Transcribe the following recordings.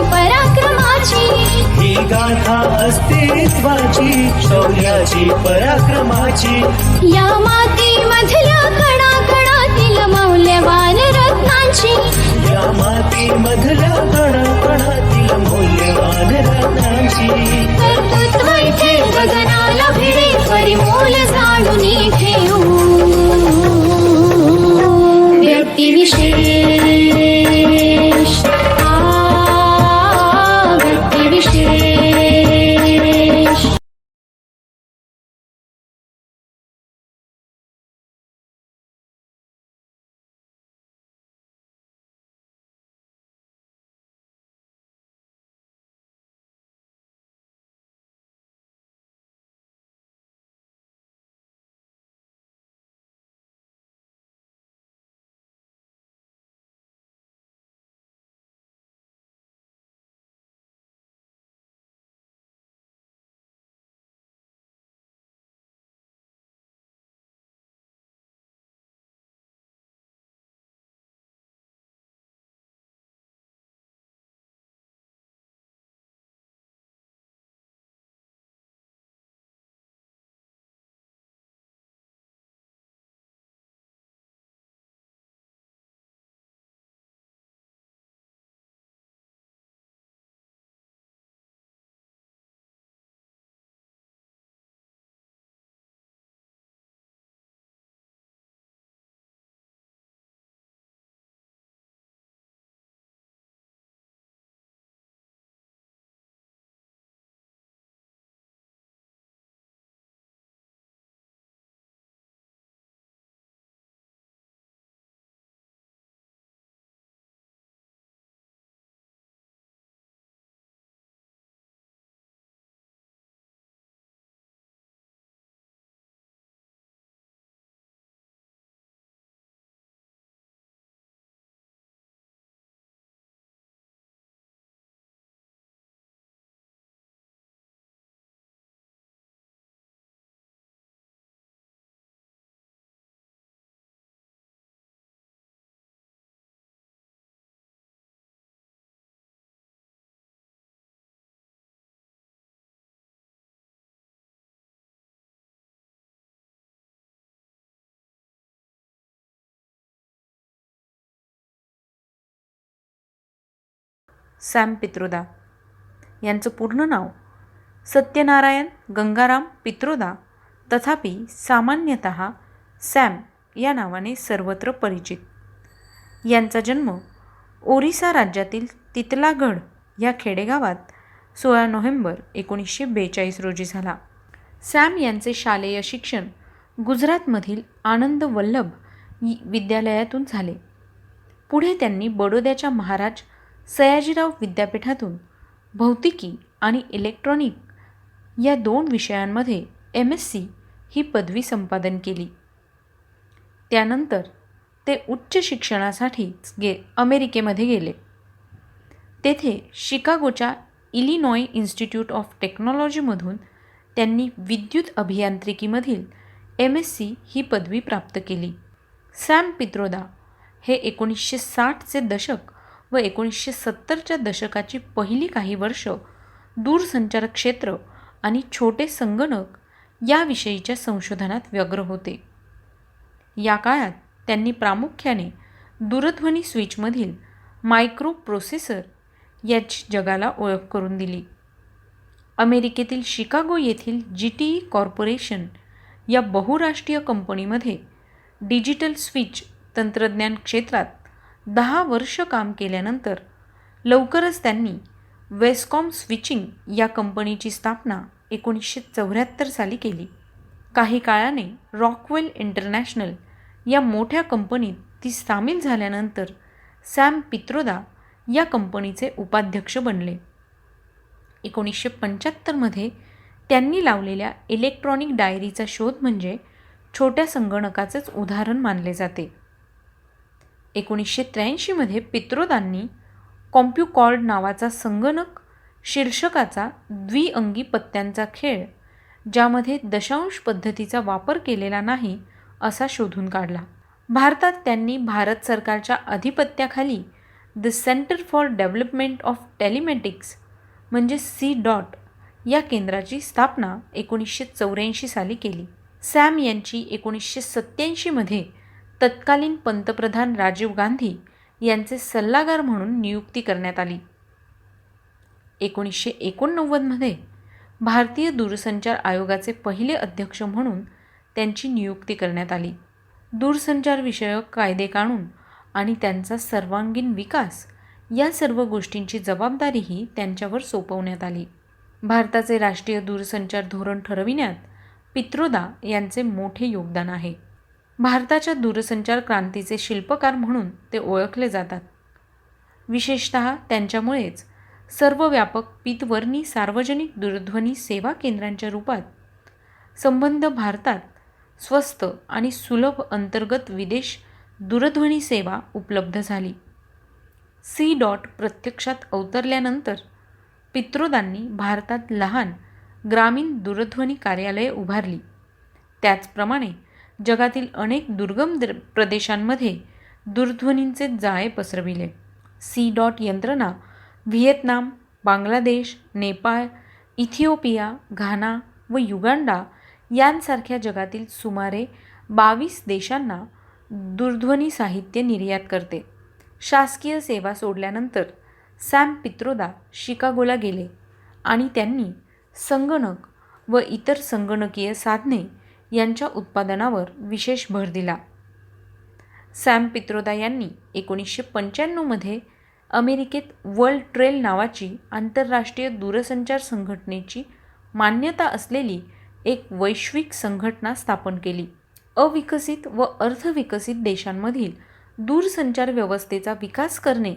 पराक्रमाची. ही गाथा अस्तित्वाची. शौर्याची पराक्रमाची. या मातीमधल्या कणा कणातील मौल्यवान रत्नांची. या माती मधल्या कणाकणातील मौल्यवान रत्नांची. कर्तृत्व इथे गगनाला भिडे. सॅम पित्रोदा. यांचं पूर्ण नाव सत्यनारायण गंगाराम पित्रोदा तथापि सामान्यतः सॅम या नावाने सर्वत्र परिचित. यांचा जन्म ओरिसा राज्यातील तितलागड या खेडेगावात सोळा नोव्हेंबर एकोणीसशे बेचाळीस रोजी झाला. सॅम यांचे शालेय शिक्षण गुजरातमधील आनंद वल्लभ विद्यालयातून झाले. पुढे त्यांनी बडोद्याच्या महाराज सयाजीराव विद्यापीठातून भौतिकी आणि इलेक्ट्रॉनिक या दोन विषयांमध्ये एम एस सी ही पदवी संपादन केली. त्यानंतर ते उच्च शिक्षणासाठी गे अमेरिकेमध्ये गेले. तेथे शिकागोच्या इलिनॉय इन्स्टिट्यूट ऑफ टेक्नॉलॉजीमधून त्यांनी विद्युत अभियांत्रिकीमधील एम एस सी ही पदवी प्राप्त केली. सॅम पित्रोदा हे एकोणीसशे साठचे दशक व एकोणीसशे सत्तरच्या दशकाची पहिली काही वर्ष दूरसंचार क्षेत्र आणि छोटे संगणक याविषयीच्या संशोधनात व्यग्र होते. या काळात त्यांनी प्रामुख्याने दूरध्वनी स्विचमधील मायक्रो प्रोसेसर याची जगाला ओळख करून दिली. अमेरिकेतील शिकागो येथील जी टी ई कॉर्पोरेशन या बहुराष्ट्रीय कंपनीमध्ये डिजिटल स्विच तंत्रज्ञान क्षेत्रात दहा वर्ष काम केल्यानंतर लवकरच त्यांनी वेस्कॉम स्विचिंग या कंपनीची स्थापना एकोणीसशे चौऱ्याहत्तर साली केली. काही काळाने रॉकवेल इंटरनॅशनल या मोठ्या कंपनीत ती सामील झाल्यानंतर सॅम पित्रोदा या कंपनीचे उपाध्यक्ष बनले. एकोणीसशे पंच्याहत्तरमध्ये त्यांनी लावलेल्या इलेक्ट्रॉनिक डायरीचा शोध म्हणजे छोट्या संगणकाचंच उदाहरण मानले जाते. एकोणीसशे त्र्याऐंशीमध्ये पित्रोदांनी कॉम्प्युकॉर्ड नावाचा संगणक शीर्षकाचा द्विअंगी पत्त्यांचा खेळ ज्यामध्ये दशांश पद्धतीचा वापर केलेला नाही असा शोधून काढला. भारतात त्यांनी भारत सरकारच्या अधिपत्याखाली the centre for development of telematics म्हणजे सी डॉट या केंद्राची स्थापना एकोणीसशे चौऱ्याऐंशी साली केली. सॅम यांची एकोणीसशे सत्त्याऐंशीमध्ये तत्कालीन पंतप्रधान राजीव गांधी यांचे सल्लागार म्हणून नियुक्ती करण्यात आली. एकोणीसशे एकोणनव्वदमध्ये भारतीय दूरसंचार आयोगाचे पहिले अध्यक्ष म्हणून त्यांची नियुक्ती करण्यात आली. दूरसंचारविषयक कायदे काढून आणि त्यांचा सर्वांगीण विकास या सर्व गोष्टींची जबाबदारीही त्यांच्यावर सोपवण्यात आली. भारताचे राष्ट्रीय दूरसंचार धोरण ठरविण्यात पित्रोदा यांचे मोठे योगदान आहे. भारताच्या दूरसंचार क्रांतीचे शिल्पकार म्हणून ते ओळखले जातात. विशेषत त्यांच्यामुळेच सर्वव्यापक पितवर्णी सार्वजनिक दूरध्वनी सेवा केंद्रांच्या रूपात संबंध भारतात स्वस्त आणि सुलभ अंतर्गत विदेश दूरध्वनी सेवा उपलब्ध झाली. सी डॉट प्रत्यक्षात अवतरल्यानंतर पित्रोदांनी भारतात लहान ग्रामीण दूरध्वनी कार्यालये उभारली. त्याचप्रमाणे जगातील अनेक दुर्गम प्रदेशांमध्ये दूरध्वनींचे जाळे पसरविले. सी डॉट यंत्रणा Vietnam Bangladesh Nepal Ethiopia Ghana व युगांडा यांसारख्या जगातील सुमारे बावीस देशांना दूरध्वनी साहित्य निर्यात करते. शासकीय सेवा सोडल्यानंतर सॅम पित्रोदा शिकागोला गेले आणि त्यांनी संगणक व इतर संगणकीय साधने यांच्या उत्पादनावर विशेष भर दिला. सॅम पित्रोदा यांनी एकोणीसशे पंच्याण्णवमध्ये अमेरिकेत वर्ल्ड ट्रेल नावाची आंतरराष्ट्रीय दूरसंचार संघटनेची मान्यता असलेली एक वैश्विक संघटना स्थापन केली. अविकसित व अर्धविकसित देशांमधील दूरसंचार व्यवस्थेचा विकास करणे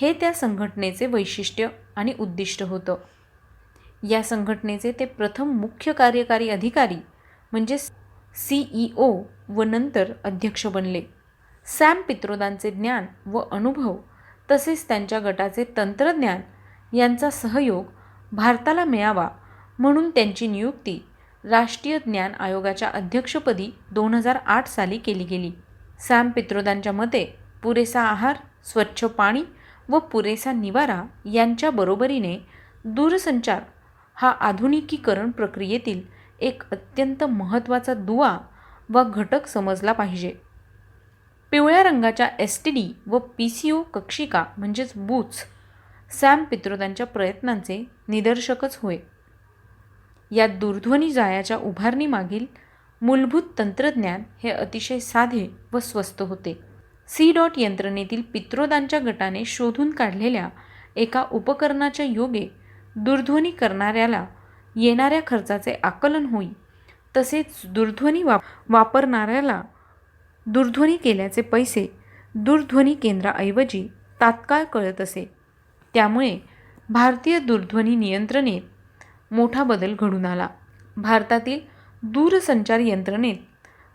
हे त्या संघटनेचे वैशिष्ट्य आणि उद्दिष्ट होतं. या संघटनेचे ते प्रथम मुख्य कार्यकारी अधिकारी म्हणजे सी ई ओ व नंतर अध्यक्ष बनले. सॅम पित्रोदांचे ज्ञान व अनुभव तसेच त्यांच्या गटाचे तंत्रज्ञान यांचा सहयोग भारताला मिळावा म्हणून त्यांची नियुक्ती राष्ट्रीय ज्ञान आयोगाच्या अध्यक्षपदी दोन हजार आठ साली केली गेली. सॅम पित्रोदांच्या मते पुरेसा आहार स्वच्छ पाणी व पुरेसा निवारा यांच्या बरोबरीने दूरसंचार हा आधुनिकीकरण प्रक्रियेतील एक अत्यंत महत्त्वाचा दुवा व घटक समजला पाहिजे. पिवळ्या रंगाच्या एस टी डी व पी सी ओ कक्षिका म्हणजेच बूथ्स सॅम पित्रोदांच्या प्रयत्नांचे निदर्शकच होय. या दूरध्वनी जाळ्याच्या उभारणीमागील मूलभूत तंत्रज्ञान हे अतिशय साधे व स्वस्त होते. सी डॉट यंत्रणेतील पित्रोदांच्या गटाने शोधून काढलेल्या एका उपकरणाच्या योगे दूरध्वनी करणाऱ्याला येणाऱ्या खर्चाचे आकलन होई. तसेच दूरध्वनी वाप वापरणाऱ्याला दूरध्वनी केल्याचे पैसे दूरध्वनी केंद्राऐवजी तात्काळ कळत असे. त्यामुळे भारतीय दूरध्वनी नियंत्रणेत मोठा बदल घडून आला. भारतातील दूरसंचार यंत्रणेत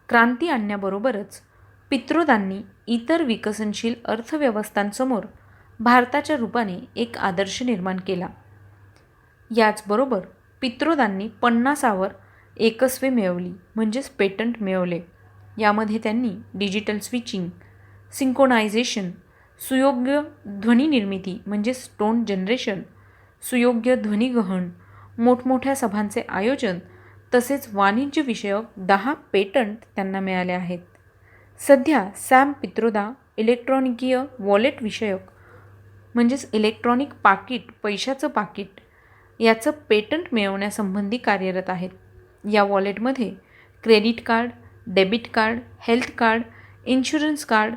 क्रांती आणण्याबरोबरच पित्रोदांनी इतर विकसनशील अर्थव्यवस्थांसमोर भारताच्या रूपाने एक आदर्श निर्माण केला. याचबरोबर पित्रोदांनी पन्नासावर एकस्वे मिळवली म्हणजेच पेटंट मिळवले. यामध्ये त्यांनी डिजिटल स्विचिंग सिंकोनायझेशन सुयोग्य ध्वनी निर्मिती म्हणजे स्टोन जनरेशन सुयोग्य ध्वनिग्रहण मोठमोठ्या सभांचे आयोजन तसेच वाणिज्यविषयक दहा पेटंट त्यांना मिळाले आहेत. सध्या सॅम पित्रोदा इलेक्ट्रॉनिकीय वॉलेट विषयक म्हणजेच इलेक्ट्रॉनिक पाकिट पैशाचं पाकिट याचं पेटंट मिळवण्यासंबंधी कार्यरत आहेत. या वॉलेटमध्ये credit card debit card health card insurance card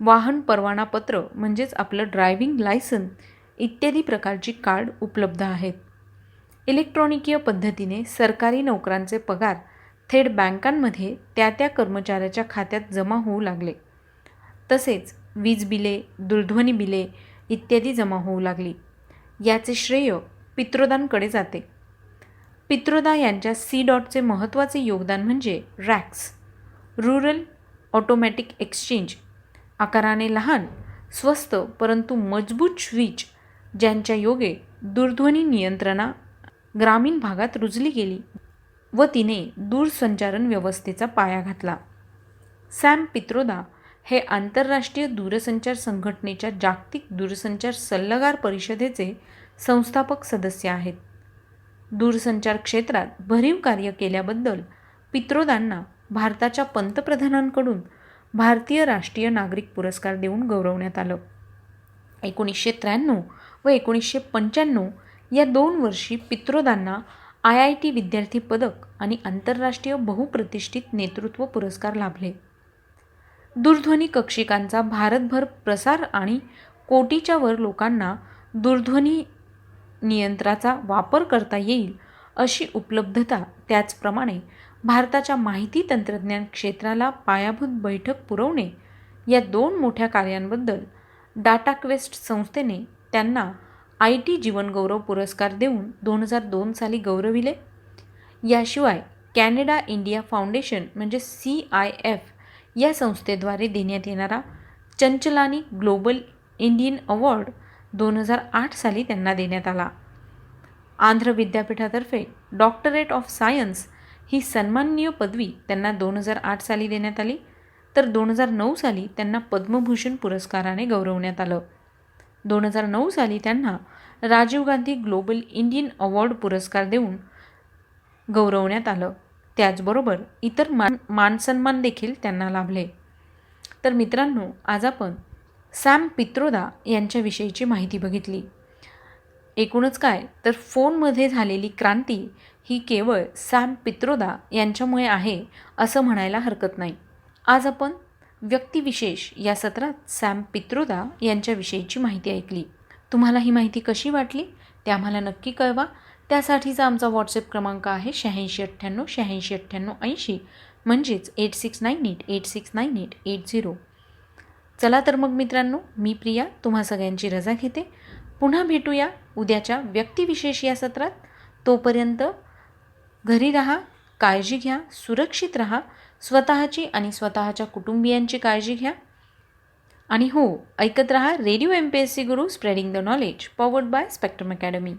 वाहन परवानापत्र म्हणजेच आपलं ड्रायव्हिंग लायसन इत्यादी प्रकारची कार्ड उपलब्ध आहेत. इलेक्ट्रॉनिकीय पद्धतीने सरकारी नोकरांचे पगार थेट बँकांमध्ये त्या त्या कर्मचाऱ्याच्या खात्यात जमा होऊ लागले. तसेच वीज बिले दूरध्वनी बिले इत्यादी जमा होऊ लागली. याचे श्रेय पित्रोदांकडे जाते. पित्रोदा यांच्या सी डॉटचे महत्त्वाचे योगदान म्हणजे रॅक्स रुरल ऑटोमॅटिक एक्सचेंज. आकाराने लहान स्वस्त परंतु मजबूत स्विच ज्यांच्या योगे दूरध्वनी नियंत्रणा ग्रामीण भागात रुजली गेली व तिने दूरसंचारण व्यवस्थेचा पाया घातला. सॅम पित्रोदा हे आंतरराष्ट्रीय दूरसंचार संघटनेच्या जागतिक दूरसंचार सल्लागार परिषदेचे संस्थापक सदस्य आहेत. दूरसंचार क्षेत्रात भरीव कार्य केल्याबद्दल पित्रोदांना भारताच्या पंतप्रधानांकडून भारतीय राष्ट्रीय नागरिक पुरस्कार देऊन गौरवण्यात आलं. एकोणीसशे त्र्याण्णव व एकोणीसशे पंच्याण्णव या दोन वर्षी पित्रोदांना आय आय टी विद्यार्थी पदक आणि आंतरराष्ट्रीय बहुप्रतिष्ठित नेतृत्व पुरस्कार लाभले. दूरध्वनी कक्षिकांचा भारतभर प्रसार आणि कोटीच्या वर लोकांना दूरध्वनी नियंत्राचा वापर करता येईल अशी उपलब्धता त्याचप्रमाणे भारताच्या माहिती तंत्रज्ञान क्षेत्राला पायाभूत बैठक पुरवणे या दोन मोठ्या कार्यांबद्दल डाटा क्वेस्ट संस्थेने त्यांना आय टी जीवनगौरव पुरस्कार देऊन दोन हजार दोन साली गौरविले. याशिवाय कॅनडा इंडिया फाउंडेशन म्हणजे सी आय एफ या संस्थेद्वारे देण्यात येणारा चंचलानी ग्लोबल इंडियन अवॉर्ड दोन हजार आठ साली त्यांना देण्यात आला. आंध्र विद्यापीठातर्फे डॉक्टरेट ऑफ सायन्स ही सन्माननीय पदवी त्यांना दोन हजार आठ साली देण्यात आली. तर दोन हजार नऊ साली त्यांना पद्मभूषण पुरस्काराने गौरवण्यात आलं. दोन हजार नऊ साली त्यांना Rajiv Gandhi global Indian award पुरस्कार देऊन गौरवण्यात आलं. त्याचबरोबर इतर मान मानसन्मान देखील त्यांना लाभले. तर मित्रांनो आज आपण सॅम पित्रोदा यांच्याविषयीची माहिती बघितली. एकूणच काय? तर फोनमध्ये झालेली क्रांती ही केवळ सॅम पित्रोदा यांच्यामुळे आहे असं म्हणायला हरकत नाही. आज आपण व्यक्तिविशेष या सत्रात सॅम पित्रोदा यांच्याविषयीची माहिती ऐकली. तुम्हाला ही माहिती कशी वाटली? ते आम्हाला नक्की कळवा. त्यासाठीचा आमचा व्हॉट्सअप क्रमांक आहे शहाऐंशी अठ्ठ्याण्णव शहाऐंशी अठ्ठ्याण्णव ऐंशी म्हणजेच eight six nine eight eight six nine eight eight zero. चला तर मग मित्रांनो मी प्रिया तुम्हा सगळ्यांची रजा घेते. पुन्हा भेटूया उद्याच्या व्यक्तिविशेष या सत्रात. तोपर्यंत घरी राहा काळजी घ्या सुरक्षित राहा स्वतःची आणि स्वतःच्या कुटुंबियांची काळजी घ्या. आणि हो ऐकत रहा radio M P S C Guru spreading the knowledge powered by Spectrum Academy